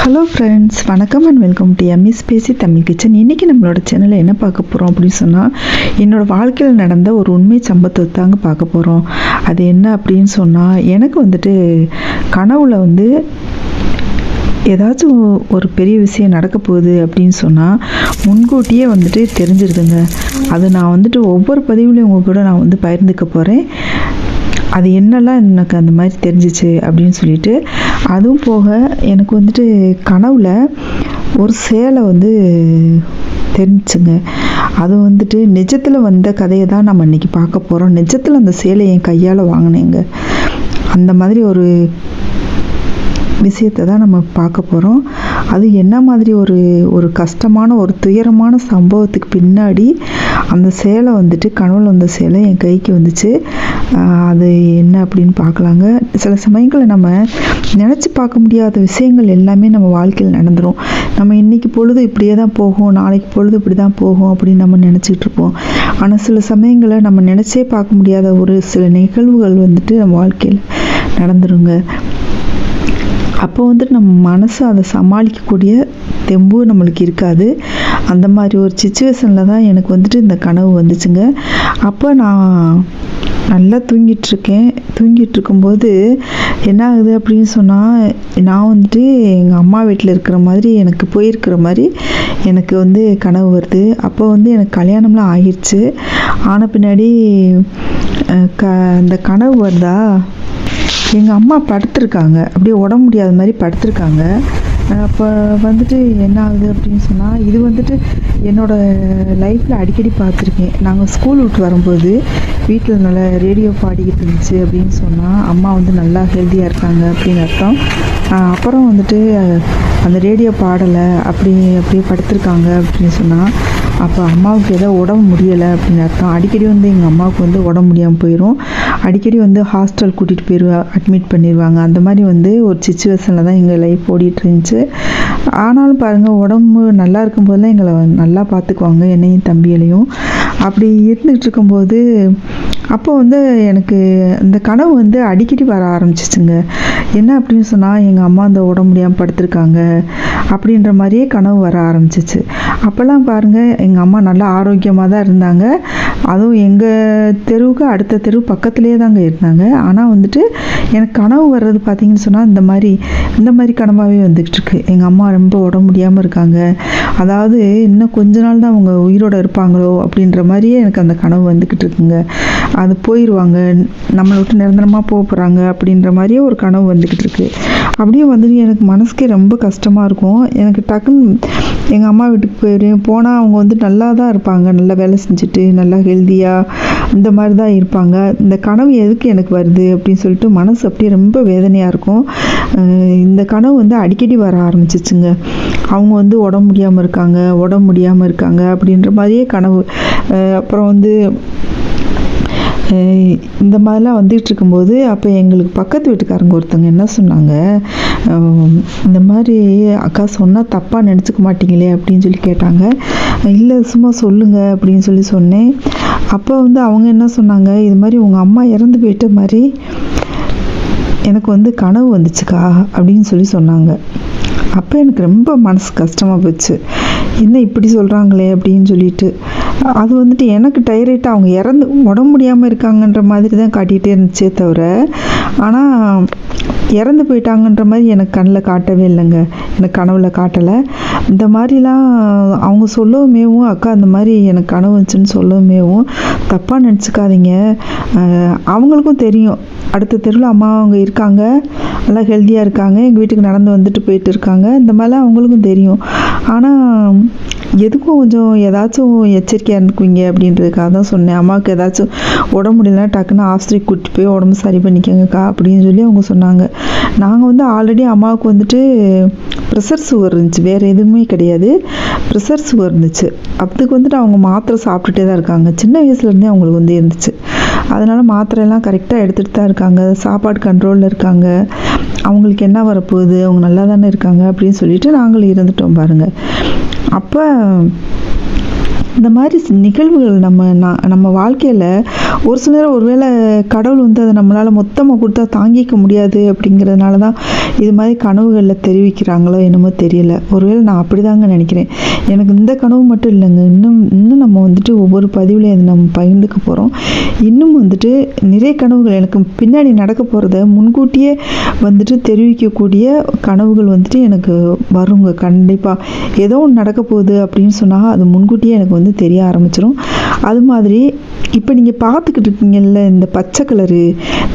Hello friends வணக்கம் and welcome to EMIS பேசி Tamil kitchen இன்றைக்கி நம்மளோட சேனலில் என்ன பார்க்க போகிறோம் அப்படின்னு சொன்னால் என்னோடய வாழ்க்கையில் நடந்த ஒரு உண்மை சம்பவத்தை தாங்க பார்க்க போகிறோம் அது என்ன அப்படின்னு சொன்னால் எனக்கு வந்துட்டு கனவுல வந்து ஏதாச்சும் ஒரு பெரிய விஷயம் நடக்க போகுது அப்படின்னு சொன்னால் முன்கூட்டியே வந்துட்டு தெரிஞ்சிருதுங்க. அது நான் வந்துட்டு ஒவ்வொரு பதிவுலையும் உங்கள் கூட நான் வந்து பகிர்ந்துக்க போகிறேன் அது என்னெல்லாம் எனக்கு அந்த மாதிரி தெரிஞ்சிச்சு அப்படின்னு சொல்லிட்டு அதுவும் போக எனக்கு வந்துட்டு கனவுல ஒரு சேலை வந்து தெரிஞ்சுங்க அது வந்துட்டு நிஜத்தில் வந்த கதையை தான் நம்ம இன்றைக்கி பார்க்க போகிறோம் நிஜத்தில் அந்த சேலை என் கையால் வாங்கினேங்க. அந்த மாதிரி ஒரு விஷயத்தை தான் நம்ம பார்க்க போகிறோம் அது என்ன மாதிரி ஒரு ஒரு கஷ்டமான ஒரு துயரமான சம்பவத்துக்கு பின்னாடி அந்த சேலை வந்துட்டு கனவுல வந்த சேலை என் கைக்கு வந்துச்சு. அது என்ன அப்படின்னு பார்க்கலாங்க. சில சமயங்களில் நம்ம நினச்சி பார்க்க முடியாத விஷயங்கள் எல்லாமே நம்ம வாழ்க்கையில் நடந்துரும். நம்ம இன்னைக்கு பொழுது இப்படியே தான் போகும் நாளைக்கு பொழுது இப்படி தான் போகும் அப்படின்னு நம்ம நினச்சிட்டு இருப்போம். ஆனால் சில சமயங்களில் நம்ம நினச்சே பார்க்க முடியாத ஒரு சில நிகழ்வுகள் வந்துட்டு நம்ம வாழ்க்கையில் நடந்துருங்க. அப்போ வந்துட்டு நம்ம மனசு அதை சமாளிக்கக்கூடிய தெம்பு நம்மளுக்கு இருக்காது. அந்த மாதிரி ஒரு சுச்சுவேஷனில் தான் எனக்கு வந்துட்டு இந்த கனவு வந்துச்சுங்க. அப்போ நான் நல்லா தூங்கிட்டு இருக்கேன் தூங்கிட்டு இருக்கும்போது என்ன ஆகுது அப்படின்னு சொன்னால் நான் வந்துட்டு எங்கள் அம்மா வீட்டில் இருக்கிற மாதிரி எனக்கு போயிருக்கிற மாதிரி எனக்கு வந்து கனவு வருது. அப்போ வந்து எனக்கு கல்யாணம்லாம் ஆயிடுச்சு ஆன பின்னாடி க அந்த கனவு வருதா? எங்கள் அம்மா படுத்திருக்காங்க. அப்படியே உடம்பு முடியாத மாதிரி படுத்திருக்காங்க. அப்போ வந்துட்டு என்ன ஆகுது அப்படின்னு சொன்னால் இது வந்துட்டு என்னோடய லைஃப்பில் அடிக்கடி பார்த்துருக்கேன். நாங்கள் ஸ்கூல் விட்டு வரும்போது வீட்டில் நல்லா ரேடியோ பாடிக்கிட்டு இருந்துச்சு அப்படின்னு சொன்னால் அம்மா வந்து நல்லா ஹெல்த்தியாக இருக்காங்க அப்படின்னு அர்த்தம். அப்புறம் வந்துட்டு அந்த ரேடியோ பாடலை அப்படி அப்படியே படுத்திருக்காங்க அப்படின்னு சொன்னால் அப்போ அம்மாவுக்கு ஏதோ உடம்பு முடியலை அப்படின்னு அர்த்தம். அடிக்கடி வந்து எங்கள் அம்மாவுக்கு வந்து உடம்பு முடியாமல் போயிடும் அடிக்கடி வந்து ஹாஸ்டல் கூட்டிகிட்டு போயிடுவா அட்மிட் பண்ணிடுவாங்க அந்த மாதிரி வந்து ஒரு சுச்சுவேஷனில் தான் எங்கள் லைஃப் ஓடிட்டு இருந்துச்சு. ஆனாலும் பாருங்கள் உடம்பு நல்லா இருக்கும்போதெல்லாம் எங்களை நல்லா பார்த்துக்குவாங்க என்னையும் தம்பிகளையும். அப்படி இருந்துகிட்டு இருக்கும்போது அப்போ வந்து எனக்கு இந்த கனவு வந்து அடிக்கடி வர ஆரம்பிச்சிச்சுங்க. என்ன அப்படின்னு சொன்னால் எங்கள் அம்மா அந்த உடம்பு முடியாமல் படுத்திருக்காங்க அப்படின்ற மாதிரியே கனவு வர ஆரம்பிச்சிச்சு. அப்போல்லாம் பாருங்கள் எங்கள் அம்மா நல்லா ஆரோக்கியமாக தான் இருந்தாங்க. அதுவும் எங்கள் தெருவுக்கு அடுத்த தெரு பக்கத்துலேயே தாங்க இருந்தாங்க. ஆனால் வந்துட்டு எனக்கு கனவு வர்றது பார்த்தீங்கன்னு சொன்னால் இந்த மாதிரி இந்த மாதிரி கனவாகவே வந்துக்கிட்டு இருக்கு. எங்கள் அம்மா ரொம்ப உடம்பு முடியாமல் இருக்காங்க. அதாவது இன்னும் கொஞ்ச நாள் தான் அவங்க உயிரோடு இருப்பாங்களோ அப்படின்ற மாதிரியே எனக்கு அந்த கனவு வந்துக்கிட்டு இருக்குங்க. அது போயிடுவாங்க நம்மளை விட்டு நிரந்தரமாக போக போகிறாங்க அப்படின்ற மாதிரியே ஒரு கனவு வந்துக்கிட்டு இருக்கு. அப்படியே வந்துட்டு எனக்கு மனசுக்கே ரொம்ப கஷ்டமாக இருக்கும். எனக்கு டக்குன்னு எங்கள் அம்மா வீட்டுக்கு போயிடுவேன் போனால் அவங்க வந்து நல்லா தான் இருப்பாங்க. நல்லா வேலை செஞ்சுட்டு நல்லா ஹெல்த்தியாக இந்த மாதிரி தான் இருப்பாங்க. இந்த கனவு எதுக்கு எனக்கு வருது அப்படின்னு சொல்லிட்டு மனசு அப்படியே ரொம்ப வேதனையாக இருக்கும். இந்த கனவு வந்து அடிக்கடி வர ஆரம்பிச்சிச்சுங்க. அவங்க வந்து உடம்பு முடியாமல் இருக்காங்க உடம்பு முடியாமல் இருக்காங்க அப்படின்ற மாதிரியே கனவு. அப்புறம் வந்து இந்த மாதிரிலாம் வந்துட்டு இருக்கும்போது அப்போ எங்களுக்கு பக்கத்து வீட்டுக்காரங்க ஒருத்தவங்க என்ன சொன்னாங்க? இந்த மாதிரி அக்கா சொன்னால் தப்பாக நினச்சிக்க மாட்டீங்களே அப்படின்னு சொல்லி கேட்டாங்க. இல்லை சும்மா சொல்லுங்கள் அப்படின்னு சொல்லி சொன்னேன். அப்போ வந்து அவங்க என்ன சொன்னாங்க? இது மாதிரி உங்கள் அம்மா இறந்து போயிட்ட மாதிரி எனக்கு வந்து கனவு வந்துச்சுக்கா அப்படின்னு சொல்லி சொன்னாங்க. அப்போ எனக்கு ரொம்ப மனசு கஷ்டமாக போச்சு. என்ன இப்படி சொல்கிறாங்களே அப்படின்னு சொல்லிட்டு. அது வந்துட்டு எனக்கு டைரெக்டாக அவங்க இறந்து உடம்பு முடியாமல் இருக்காங்கன்ற மாதிரி தான் காட்டிகிட்டே இருந்துச்சே தவிர ஆனால் இறந்து போயிட்டாங்கன்ற மாதிரி எனக்கு கண்ணில் காட்டவே இல்லைங்க. எனக்கு கனவுல காட்டலை. இந்த மாதிரிலாம் அவங்க சொல்லவுமேவும் அக்கா அந்த மாதிரி எனக்கு கனவு வந்துச்சுன்னு சொல்லவுமேவும் தப்பாக நினச்சிக்காதீங்க. அவங்களுக்கும் தெரியும். அடுத்த தெருவில் அம்மா அவங்க இருக்காங்க. நல்லா ஹெல்த்தியாக இருக்காங்க. எங்கள் வீட்டுக்கு நடந்து வந்துட்டு போயிட்டு இருக்காங்க. இந்த மாதிரிலாம் அவங்களுக்கும் தெரியும். ஆனால் எதுக்கும் கொஞ்சம் ஏதாச்சும் எச்சரிக்கையாக இருக்குவீங்க அப்படின்றதுக்காக தான் சொன்னேன். அம்மாவுக்கு ஏதாச்சும் உடம்பு முடியலன்னா டக்குன்னு ஆஸ்பத்திரிக்கு கூட்டிட்டு போய் உடம்பு சரி பண்ணிக்கோங்கக்கா அப்படின்னு சொல்லி அவங்க சொன்னாங்க. நாங்கள் வந்து ஆல்ரெடி அம்மாவுக்கு வந்துட்டு ப்ரெஷர் சுகர் இருந்துச்சு. வேறு எதுவுமே கிடையாது. ப்ரெஷர் சுகர் இருந்துச்சு. அதுக்கு வந்துட்டு அவங்க மாத்திரை சாப்பிட்டுட்டே தான் இருக்காங்க. சின்ன வயசுலேருந்தே அவங்களுக்கு வந்து இருந்துச்சு. அதனால் மாத்திரையெல்லாம் கரெக்டாக எடுத்துகிட்டு தான் இருக்காங்க. சாப்பாடு கண்ட்ரோலில் இருக்காங்க. அவங்களுக்கு என்ன வரப்போகுது? அவங்க நல்லா தானே இருக்காங்க அப்படின்னு சொல்லிட்டு நாங்கள் இருந்துட்டோம் பாருங்கள் அப்போ இந்த மாதிரி நிகழ்வுகள் நம்ம நம்ம வாழ்க்கையில் ஒரு சில நேரம் ஒருவேளை கடவுள் வந்து அதை நம்மளால் மொத்தமாக கொடுத்தா தாங்கிக்க முடியாது அப்படிங்கிறதுனால தான் இது மாதிரி கனவுகளில் தெரிவிக்கிறாங்களோ என்னமோ தெரியல. ஒருவேளை நான் அப்படி தாங்க நினைக்கிறேன். எனக்கு இந்த கனவு மட்டும் இல்லைங்க. இன்னும் இன்னும் நம்ம வந்துட்டு ஒவ்வொரு பதிவுலையும் அதை நம்ம பகிர்ந்துக்க போகிறோம் இன்னும் வந்துட்டு நிறைய கனவுகள் எனக்கு பின்னாடி நடக்க போகிறத முன்கூட்டியே வந்துட்டு தெரிவிக்கக்கூடிய கனவுகள் வந்துட்டு எனக்கு வருங்க. கண்டிப்பாக ஏதோ ஒன்று நடக்க போகுது அப்படின்னு சொன்னால் அது முன்கூட்டியே எனக்கு வந்து தெரிய ஆரம்பிச்சிடும் அது மாதிரி இப்போ நீங்கள் பார்த்துக்கிட்டு இருக்கீங்கல்ல இந்த பச்சை கலரு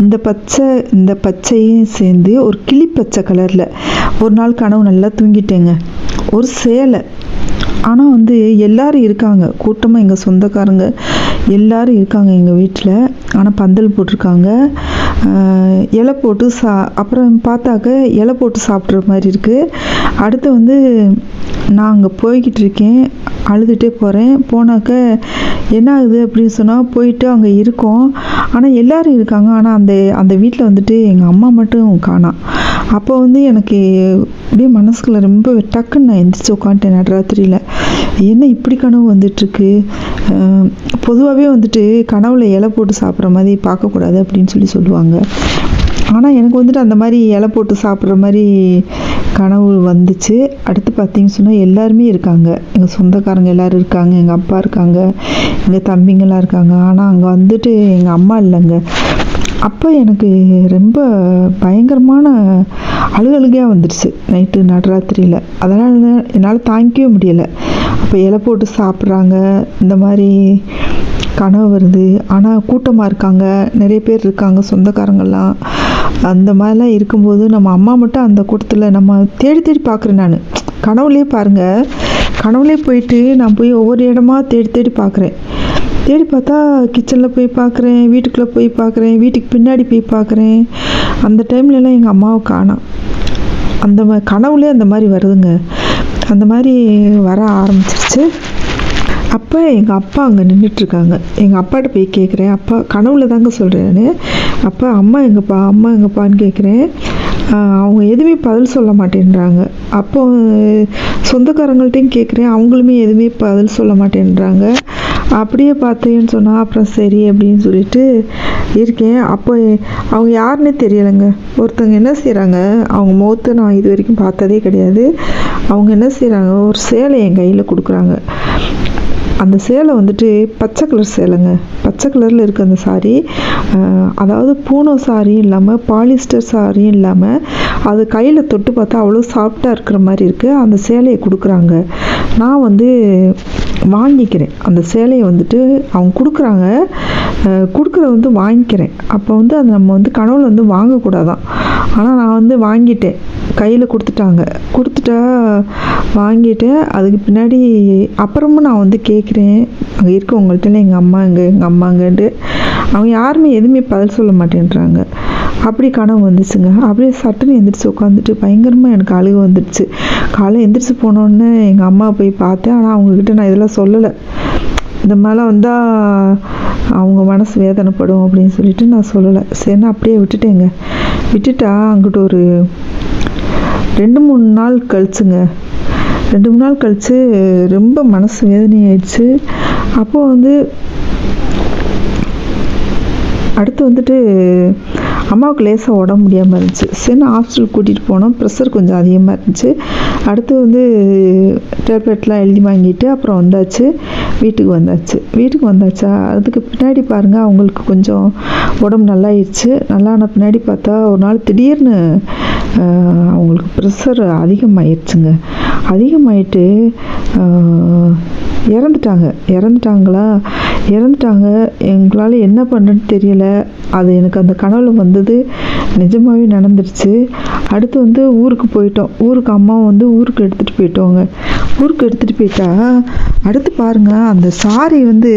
இந்த பச்சை இந்த பச்சையும் சேர்ந்து ஒரு கிளி பச்சை கலரில் ஒரு நாள் கனவு நல்லா தூங்கிட்டேங்க. ஒரு சேலை. ஆனால் வந்து எல்லோரும் இருக்காங்க. கூட்டமாக எங்கள் சொந்தக்காரங்க எல்லோரும் இருக்காங்க எங்கள் வீட்டில். ஆனால் பந்தல் போட்டிருக்காங்க. இலை போட்டு சா அப்புறம் பார்த்தாக்க இலை போட்டு சாப்பிட்ற மாதிரி இருக்குது அடுத்து வந்து நான் அங்கே போய்கிட்டு இருக்கேன். அழுதுகிட்டே போகிறேன் போனாக்க என்ன ஆகுது அப்படின்னு சொன்னால் போயிட்டு அங்கே இருக்கோம். ஆனால் எல்லோரும் இருக்காங்க. ஆனால் அந்த அந்த வீட்டில் வந்துட்டு எங்கள் அம்மா மட்டும் காணாம் அப்போ வந்து எனக்கு அப்படியே மனசுக்குள்ள ரொம்ப டக்குன்னு நான் எந்திரிச்சு உட்காந்துட்டேன். நடராத்திரியில் என்ன இப்படி கனவு வந்துட்டுருக்கு? பொதுவாகவே வந்துட்டு கனவுல இலை போட்டு சாப்பிட்ற மாதிரி பார்க்கக்கூடாது அப்படின்னு சொல்லி சொல்லுவாங்க. ஆனால் எனக்கு வந்துட்டு அந்த மாதிரி இலை போட்டு சாப்பிட்ற மாதிரி கனவு வந்துச்சு. அடுத்து பார்த்தீங்கன்னு சொன்னால் எல்லாருமே இருக்காங்க. எங்கள் சொந்தக்காரங்க எல்லாரும் இருக்காங்க எங்கள் அப்பா இருக்காங்க எங்கள் தம்பிங்கெல்லாம் இருக்காங்க. ஆனால் அங்கே வந்துட்டு எங்கள் அம்மா இல்லைங்க. அப்போ எனக்கு ரொம்ப பயங்கரமான அழுகழுகையாக வந்துடுச்சு நைட்டு நடராத்திரியில். அதனால் என்னால் தாங்கிக்கவே முடியலை. அப்போ இலை போட்டு சாப்பிட்றாங்க இந்த மாதிரி கனவு வருது. ஆனால் கூட்டமாக இருக்காங்க. நிறைய பேர் இருக்காங்க சொந்தக்காரங்கள்லாம். அந்த மாதிரிலாம் இருக்கும்போது நம்ம அம்மா மட்டும் அந்த கூட்டத்தில் நம்ம தேடி தேடி பார்க்குறேன் நான். கனவுலேயே பாருங்கள் கனவுலேயே போயிட்டு நான் போய் ஒவ்வொரு இடமா தேடி தேடி பார்க்குறேன். தேடி பார்த்தா கிச்சனில் போய் பார்க்குறேன் வீட்டுக்குள்ளே போய் பார்க்குறேன் வீட்டுக்கு பின்னாடி போய் பார்க்குறேன். அந்த டைம்லலாம் எங்கள் அம்மாவை காணாம் அந்த மா கனவுலே அந்த மாதிரி வருதுங்க. அந்த மாதிரி வர ஆரம்பிச்சிருச்சு. அப்போ எங்கள் அப்பா அங்கே நின்றுட்டுருக்காங்க எங்கள் அப்பாட்ட போய் கேட்குறேன் அப்பா கனவுல தாங்க சொல்கிறேன் அப்பா அம்மா எங்கப்பா அம்மா எங்கப்பான்னு கேட்குறேன் அவங்க எதுவுமே பதில் சொல்ல மாட்டேன்றாங்க. அப்போ சொந்தக்காரங்கள்ட்டையும் கேட்குறேன் அவங்களுமே எதுவுமே பதில் சொல்ல மாட்டேன்றாங்க. அப்படியே பார்த்தேன்னு சொன்னால் அப்புறம் சரி அப்படின்னு சொல்லிட்டு இருக்கேன். அப்போ அவங்க யாருன்னே தெரியலைங்க. ஒருத்தவங்க என்ன செய்கிறாங்க அவங்க முகத்தை நான் இது வரைக்கும் பார்த்ததே கிடையாது. அவங்க என்ன செய்கிறாங்க ஒரு சேலை என் கையில் கொடுக்குறாங்க. அந்த சேலை வந்துட்டு பச்சை கலர் சேலைங்க. பச்சை கலரில் இருக்க அந்த சாரீ அதாவது பூனோ சாரியும் இல்லாமல் பாலிஸ்டர் சாரியும் இல்லாமல் அது கையில் தொட்டு பார்த்தா அவ்வளோ சாஃப்டாக இருக்கிற மாதிரி இருக்குது அந்த சேலையை கொடுக்குறாங்க. நான் வந்து வாங்கிக்கிறேன். அந்த சேலையை வந்துட்டு அவங்க கொடுக்குறாங்க. கொடுக்குறத வந்து வாங்கிக்கிறேன். அப்போ வந்து அது நம்ம வந்து கனவுல வந்து வாங்கக்கூடாதான். ஆனால் நான் வந்து வாங்கிட்டேன். கையில் கொடுத்துட்டாங்க. கொடுத்துட்டா வாங்கிட்டு அதுக்கு பின்னாடி அப்புறமும் நான் வந்து கேட்குறேன் அங்கே இருக்கவங்கள்ட்ட எங்கள் அம்மா இங்கே எங்கள் அம்மாங்கன்ட்டு அவங்க யாருமே எதுவுமே பதில் சொல்ல மாட்டேன்றாங்க. அப்படி கனவு வந்துச்சுங்க. அப்படியே சட்டுன்னு எந்திரிச்சு உட்காந்துட்டு பயங்கரமாக எனக்கு அழுகு வந்துடுச்சு. காலை எந்திரிச்சு போனோடனே எங்கள் அம்மா போய் பார்த்தேன். ஆனால் அவங்கக்கிட்ட நான் இதெல்லாம் சொல்லலை. இந்த மாதிரிலாம் வந்தால் அவங்க மனசு வேதனைப்படும் அப்படின்னு சொல்லிட்டு நான் சொல்லலை. சரின்னு அப்படியே விட்டுட்டேங்க. விட்டுட்டா அங்கிட்ட ஒரு ரெண்டு மூணு நாள் கழிச்சுங்க. ரெண்டு மூணு நாள் கழித்து ரொம்ப மனசு வேதனையாயிடுச்சு. அப்போ வந்து அடுத்து வந்துட்டு அம்மாவுக்கு லேசாக உடம்பு முடியாமல் இருந்துச்சு. சரின்னு ஹாஸ்டல் கூட்டிகிட்டு போனோம். ப்ரெஷர் கொஞ்சம் அதிகமாக இருந்துச்சு. அடுத்து வந்து டேப்லெட்லாம் எழுதி வாங்கிட்டு அப்புறம் வந்தாச்சு. வீட்டுக்கு வந்தாச்சு. வீட்டுக்கு வந்தாச்சா? அதுக்கு பின்னாடி பாருங்கள் அவங்களுக்கு கொஞ்சம் உடம்பு நல்லாயிருச்சு. நல்லான பின்னாடி பார்த்தா ஒரு நாள் திடீர்னு அவங்களுக்கு ப்ரெஷர் அதிகமாயிடுச்சுங்க அதிகமாயிட்டு இறந்துட்டாங்க. இறந்துட்டாங்களா? இறந்துட்டாங்க. எங்களால் என்ன பண்ணுன்னு தெரியல. அது எனக்கு அந்த கனவுல வந்தது நிஜமாகவே நடந்துருச்சு. அடுத்து வந்து ஊருக்கு போயிட்டோம். ஊருக்கு அம்மா வந்து ஊருக்கு எடுத்துகிட்டு போயிட்டோங்க. ஊருக்கு எடுத்துகிட்டு போயிட்டா? அடுத்து பாருங்கள் அந்த சாரி வந்து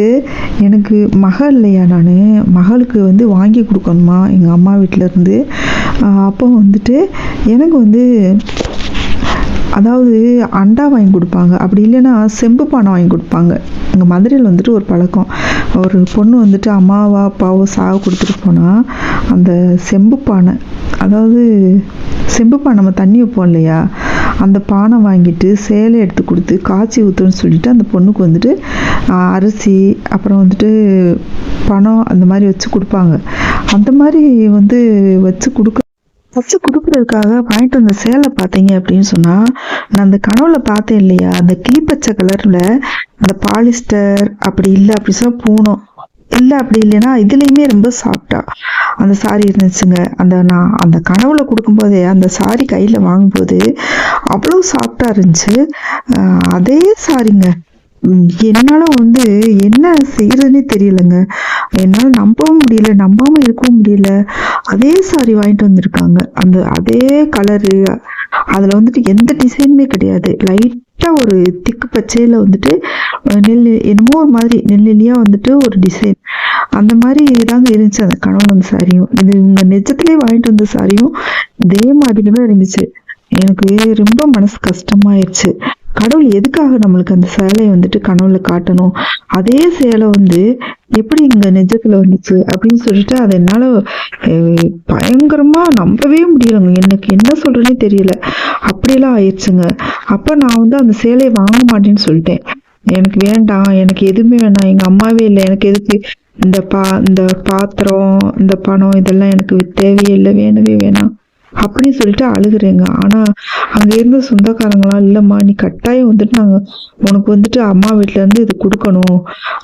எனக்கு மகள் இல்லையா நான்? மகளுக்கு வந்து வாங்கி கொடுக்கணுமா? எங்கள் அம்மா வீட்டிலேருந்து அப்போ வந்துட்டு எனக்கு வந்து அதாவது அண்டா வாங்கி கொடுப்பாங்க. அப்படி இல்லைன்னா செம்பு பானை வாங்கி கொடுப்பாங்க. எங்கள் மதுரையில் வந்துட்டு ஒரு பழக்கம். ஒரு பொண்ணு வந்துட்டு அம்மாவா அப்பாவோ சாக கொடுத்துட்டு போனால் அந்த செம்பு பானை அதாவது செம்பு பானை நம்ம தண்ணி வைப்போம் இல்லையா? அந்த பானை வாங்கிட்டு சேலை எடுத்து கொடுத்து காய்ச்சி ஊற்றுன்னு சொல்லிட்டு அந்த பொண்ணுக்கு வந்துட்டு அரிசி அப்புறம் வந்துட்டு பணம் அந்த மாதிரி வச்சு கொடுப்பாங்க. அந்த மாதிரி வந்து வச்சு கொடுக்க வச்சு கொடுக்குறதுக்காக வாங்கிட்டு வந்த சேலை பார்த்தீங்க அப்படின்னு சொன்னால் நான் அந்த கனவுல பார்த்தேன் இல்லையா? அந்த கிளிப்பச்சை கலரில் அந்த பாலிஸ்டர் அப்படி இல்லை அப்படி சொன்னால் பூனம். இல்லை அப்படி இல்லைன்னா இதுலேயுமே ரொம்ப சாஃப்டா அந்த சாரி இருந்துச்சுங்க. அந்த நான் அந்த கனவுல கொடுக்கும்போதே அந்த சாரி கையில் வாங்கும்போது அவ்வளோ சாஃப்டா இருந்துச்சு. ஆஹ் அதே சாரிங்க உம் என்னால வந்து என்ன செய்யறதுன்னே தெரியலங்க. என்னால நம்பவும் முடியல நம்பாம இருக்கவும் முடியல. அதே சாரி வாங்கிட்டு வந்திருக்காங்க. அந்த அதே கலரு அதுல வந்துட்டு எந்த டிசைனுமே கிடையாது. லைட் லைட்டாக ஒரு திக்கு பச்சையில வந்துட்டு நெல் என்னமோ ஒரு மாதிரி நெல்லிலியா வந்துட்டு ஒரு டிசைன் அந்த மாதிரி தாங்க இருந்துச்சு அந்த கணவன் அந்த சாரியும் இது உங்க நெஜத்துலேயே வாங்கிட்டு வந்த சாரியும் இதே மாதிரி தான் இருந்துச்சு. எனக்கு ரொம்ப மனசு கஷ்டமாயிருச்சு. கடவுள் எதுக்காக நம்மளுக்கு அந்த சேலையை வந்துட்டு கனவுல காட்டணும்? அதே சேலை வந்து எப்படி இங்க நிஜத்துல வந்துச்சு அப்படின்னு சொல்லிட்டு அதை என்னால பயங்கரமா நம்பவே முடியலங்க. எனக்கு என்ன சொல்றேனே தெரியல. அப்படியெல்லாம் ஆயிடுச்சுங்க அப்ப நான் வந்து அந்த சேலையை வாங்க மாட்டேன்னு சொல்லிட்டேன். எனக்கு வேண்டாம் எனக்கு எதுவுமே வேணாம் எங்க அம்மாவே இல்லை. எனக்கு எதுக்கு இந்த பா இந்த பாத்திரம் இந்த பணம் இதெல்லாம் எனக்கு தேவையே இல்லை. வேணவே வேணாம். அப்படின்னு சொல்லிட்டு அழுகுறேங்க. ஆனா அங்க இருந்த சொந்தக்காரங்களாம் இல்லைம்மா நீ கட்டாயம் வந்துட்டு நாங்கள் உனக்கு வந்துட்டு அம்மா வீட்டிலேருந்து இருந்து இது கொடுக்கணும்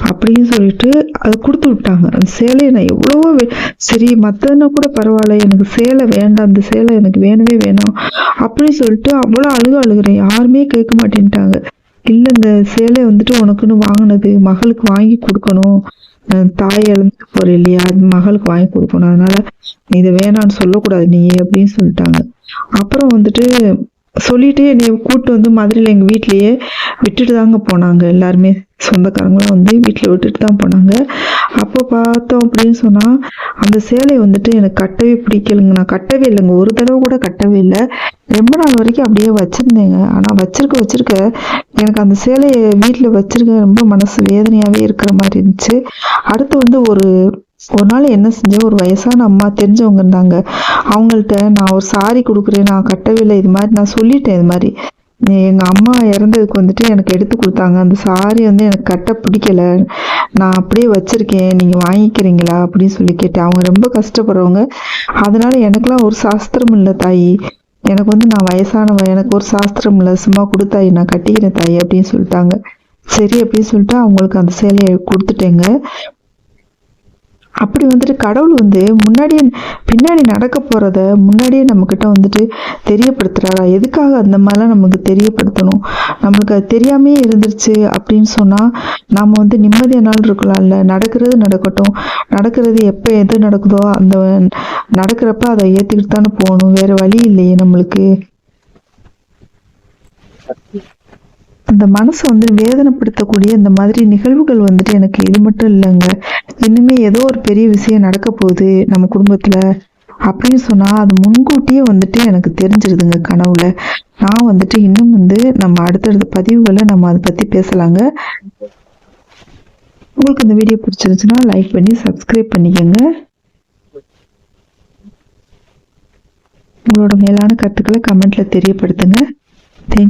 அப்படின்னு சொல்லிட்டு அதை கொடுத்து விட்டாங்க. அந்த சேலையை நான் எவ்வளவோ வே- சரி மத்ததுன்னா கூட பரவாயில்ல எனக்கு சேலை வேண்டாம் அந்த சேலை எனக்கு வேணவே வேணாம் அப்படின்னு சொல்லிட்டு அவ்வளோ அழுக அழுகுறேன். யாருமே கேட்க மாட்டேன்ட்டாங்க. இல்லை இந்த சேலை வந்துட்டு உனக்குன்னு வாங்கினது மகளுக்கு வாங்கி கொடுக்கணும். தாய் இழந்துட்டு போற இல்லையா? அது மகளுக்கு வாங்கி கொடுக்கணும். அதனால இது இதை வேணான்னு சொல்லக்கூடாது நீ அப்படின்னு சொல்லிட்டாங்க. அப்புறம் வந்துட்டு சொல்லிட்டு என்னை கூப்பிட்டு வந்து மதுரையில் எங்கள் வீட்லேயே விட்டுட்டு தாங்க போனாங்க. எல்லாருமே சொந்தக்காரங்களாம் வந்து வீட்டில் விட்டுட்டு தான் போனாங்க. அப்போ பார்த்தோம் அப்படின்னு சொன்னால் அந்த சேலை வந்துட்டு எனக்கு கட்டவே பிடிக்கலைங்க. நான் கட்டவே இல்லைங்க. ஒரு தடவை கூட கட்டவே இல்லை. ரொம்ப நாள் வரைக்கும் அப்படியே வச்சுருந்தேங்க. ஆனால் வச்சிருக்க வச்சிருக்க எனக்கு அந்த சேலையை வீட்டில் வச்சிருக்க ரொம்ப மனசு வேதனையாகவே இருக்கிற மாதிரி இருந்துச்சு. அடுத்து வந்து ஒரு ஒரு நாள் என்ன செஞ்சேன் ஒரு வயசான அம்மா தெரிஞ்சவங்க இருந்தாங்க. அவங்கள்ட்ட நான் ஒரு சாரி கொடுக்குறேன் நான் கட்டவே இல்லை இது மாதிரி நான் சொல்லிட்டேன் இது மாதிரி. நீ- எங்க அம்மா இறந்ததுக்கு வந்துட்டு எனக்கு எடுத்து கொடுத்தாங்க. அந்த சாரி வந்து எனக்கு கட்ட பிடிக்கல. நான் அப்படியே வச்சிருக்கேன் நீங்க வாங்கிக்கிறீங்களா? அப்படின்னு சொல்லி கேட்டேன். அவங்க ரொம்ப கஷ்டப்படுறவங்க. அதனால எனக்கெல்லாம் ஒரு சாஸ்திரம் இல்லை தாயி. எனக்கு வந்து நான் வயசானவ எனக்கு ஒரு சாஸ்திரம் இல்லை. சும்மா கொடுத்தாயி நான் கட்டிக்கிறேன் தாயி அப்படின்னு சொல்லிட்டாங்க. சரி அப்படின்னு சொல்லிட்டு அவங்களுக்கு அந்த சேலையை கொடுத்துட்டேங்க. அப்படி வந்துட்டு கடவுள் வந்து முன்னாடியே பின்னாடி நடக்க போகிறத முன்னாடியே நம்மக்கிட்ட வந்துட்டு தெரியப்படுத்துகிறாரா எதுக்காக அந்த மாதிரிலாம் நமக்கு தெரியப்படுத்தணும்? நம்மளுக்கு அது தெரியாமே இருந்துருச்சு அப்படின்னு சொன்னால் நாம் வந்து நிம்மதியான நாள் இருக்கலாம்ல நடக்கிறது நடக்கட்டும். நடக்கிறது எப்போ எது நடக்குதோ அந்த நடக்கிறப்ப அதை ஏற்றுக்கிட்டு தானே போகணும். வேற வழி இல்லையே நம்மளுக்கு. அந்த மனசை வந்து வேதனைப்படுத்தக்கூடிய இந்த மாதிரி நிகழ்வுகள் வந்துட்டு எனக்கு இது மட்டும் இல்லைங்க. இனிமே ஏதோ ஒரு பெரிய விஷயம் நடக்க போகுது நம்ம குடும்பத்துல அப்படின்னு சொன்னா அது முன்கூட்டியே வந்துட்டு எனக்கு தெரிஞ்சிருதுங்க கனவுல. நான் வந்துட்டு இன்னும் வந்து நம்ம அடுத்தடுத்த பதிவுகளை நம்ம அதை பத்தி பேசலாங்க. உங்களுக்கு இந்த வீடியோ பிடிச்சிருந்துச்சுன்னா லைக் பண்ணி சப்ஸ்கிரைப் பண்ணிக்கோங்க. உங்களோட மேலான கருத்துக்களை கமெண்ட்ல தெரியப்படுத்துங்க. தேங்க்யூ